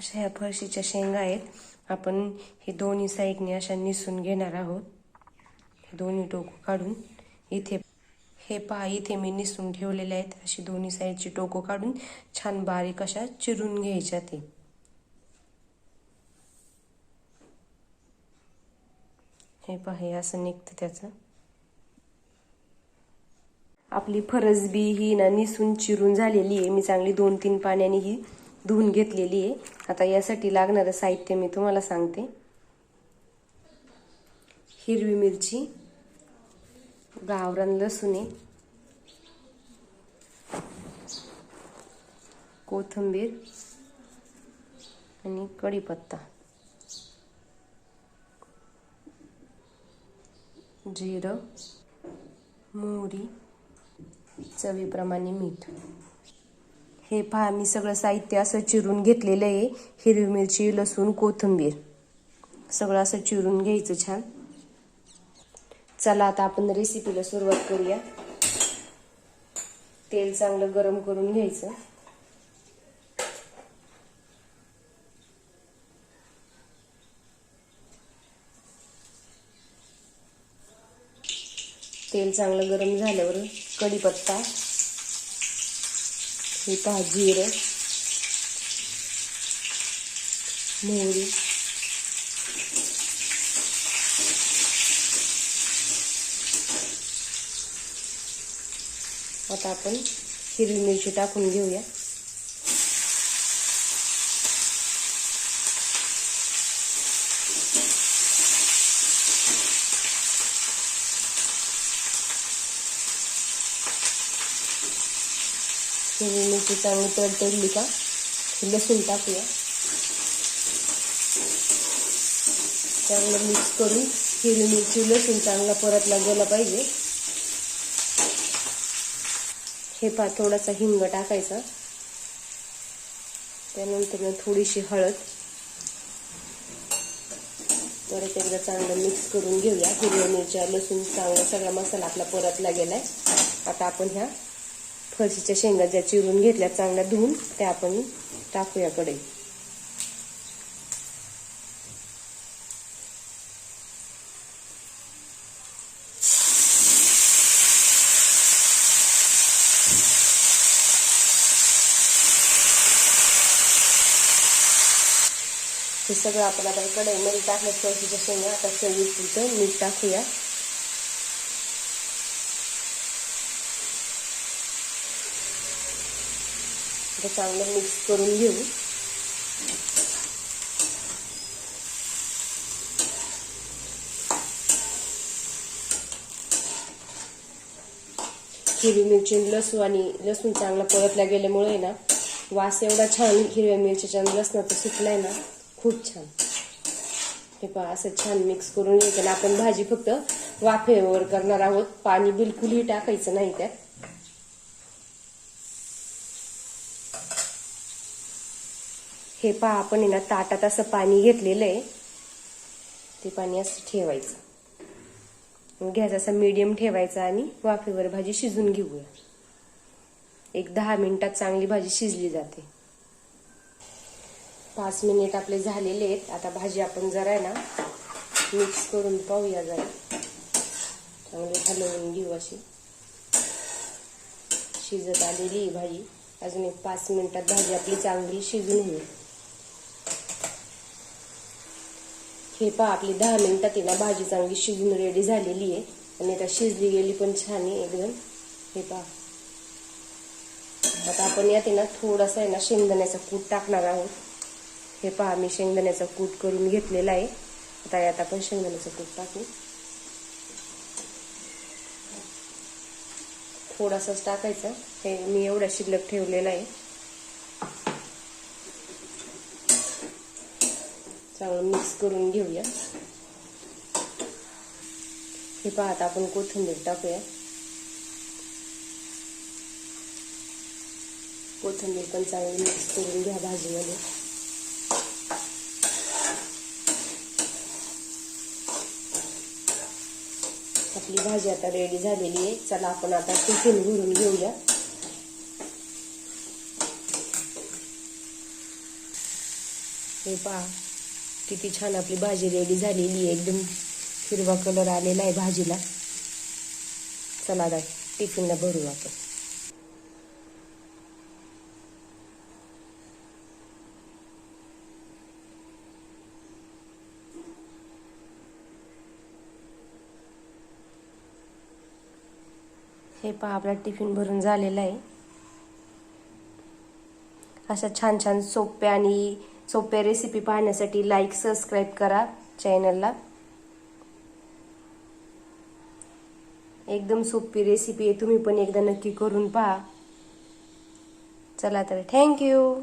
अशा ह्या फरशीच्या शेंगा आहेत. आपण हे दोन्ही साईडने अशा निसून घेणार आहोत. हे दोन्ही टोकं काढून इथे हे पहा इथे मी निसून ठेवलेले आहेत. अशी दोन्ही साईडची टोकं काढून छान बारीक अशा चिरून घ्यायच्या ते. हे पहा हे असं निघतं त्याचं. आपली फरसबी ही ना निसून चिरून झालेली आहे. मी चांगली दोन तीन पाण्याने ही धुवून घेतलेली आहे. आता यासाठी लागणारं साहित्य मी तुम्हाला सांगते. हिरवी मिरची गावरान लसूणे कोथिंबीर आणि कढीपत्ता. जिरं मोहरी चवीप्रमाणे मीठ. हे पहा मी सगळं साहित्य असं चिरून घेतलेलं आहे. हिरवी मिरची लसूण कोथिंबीर. सगळं असं चिरून घ्यायचं छान. चला आता आपण रेसिपीला सुरुवात करूया. तेल चांगलं गरम करून घ्यायचं. तेल चांगलं गरम झाल्यावर कढीपत्ता. हे पहा जिरं मोहरी. आता आपण हिरवी मिरची टाकून घेऊया. हिरवी मिरची चांगली तडतडली का? लसूण टाकूया. चांगलं मिक्स करून हिरवी मिरची लसूण चांगला परतला गेला पाहिजे. हे पा थोडासा हिंग टाकायचा. त्यानंतर थोडीशी हळद. परत एकदा चांगलं मिक्स करून घेऊया. हिरव्या मिरच्या लसूण चांगला सगळा मसाला आपला परतला गेलाय. आता आपण ह्या फळशीच्या शेंगा ज्या चिरून घेतल्या चांगल्या धुवून त्या आपण टाकूया कडे हे सगळं आपण आता कढईमध्ये टाकलं फळशीच्या शेंगा. आता चवीपुरतं मीठ टाकूया. आता चांगलं मिक्स करून घेऊ. हिरवी मिरची लसूण आणि लसूण चांगला परतला गेल्यामुळे ना वास एवढा छान हिरव्या मिरचीच्या लसणाचा सुटलाय ना खूप छान. हे पहा असं छान मिक्स करून घ्यायचं आपण भाजी फक्त वाफेवर करणार आहोत. पाणी बिलकुलही टाकायचं नाही त्यात. हे पहा आपण ना ताटात असं पाणी घेतलेलं आहे. ते पाणी असं ठेवायचं. गॅस असा मीडियम ठेवायचा आणि वाफेवर भाजी शिजून घेऊया. एक दहा मिनिटात चांगली भाजी शिजली जाते. पाच मिनिट आपले झालेले आहेत. आता भाजी आपण जरा आहे ना मिक्स करून पाहूया जरा. चांगली हलवून घेऊ अशी. शिजत आलेली भाजी. अजून एक पाच मिनिटात भाजी आपली चांगली शिजून होईल. हे पहा आपली दहा मिनिटात आहे ना भाजी चांगली शिजून रेडी झालेली आहे. आणि आता शिजली गेली पण छान आहे एकदम. हे पहा. आता आपण यात आहे ना थोडासा आहे ना शेंगदाण्याचा कूट टाकणार आहोत. हे पहा मी शेंगदाण्याचा कूट करून घेतलेला आहे. आता यात आपण शेंगदाण्याचा कूट टाकू. थोडासाच टाकायचा. हे मी एवढा शिल्लक ठेवलेला आहे. चांगलं मिक्स करून घेऊया. हे पाहता आपण कोथिंबीर टाकूया. कोथिंबीर पण चांगली मिक्स करून घ्या भाजीमध्ये. आपली भाजी आता रेडी झालेली आहे. चला आपण आता टिफिन भरून घेऊया. हे पहा किती छान आपली भाजी रेडी झालेली आहे. एकदम हिरवा कलर आलेला आहे भाजीला. चला आता टिफिनला भरू आपण. हे पहा आपला टिफिन भरून झालेला आहे. अशा छान छान सोप्या आणि सोप्या रेसिपी पाहण्यासाठी लाईक सबस्क्राईब करा चॅनलला एकदम सोपी रेसिपी आहे. तुम्ही पण एकदा नक्की करून पहा. चला तर थँक्यू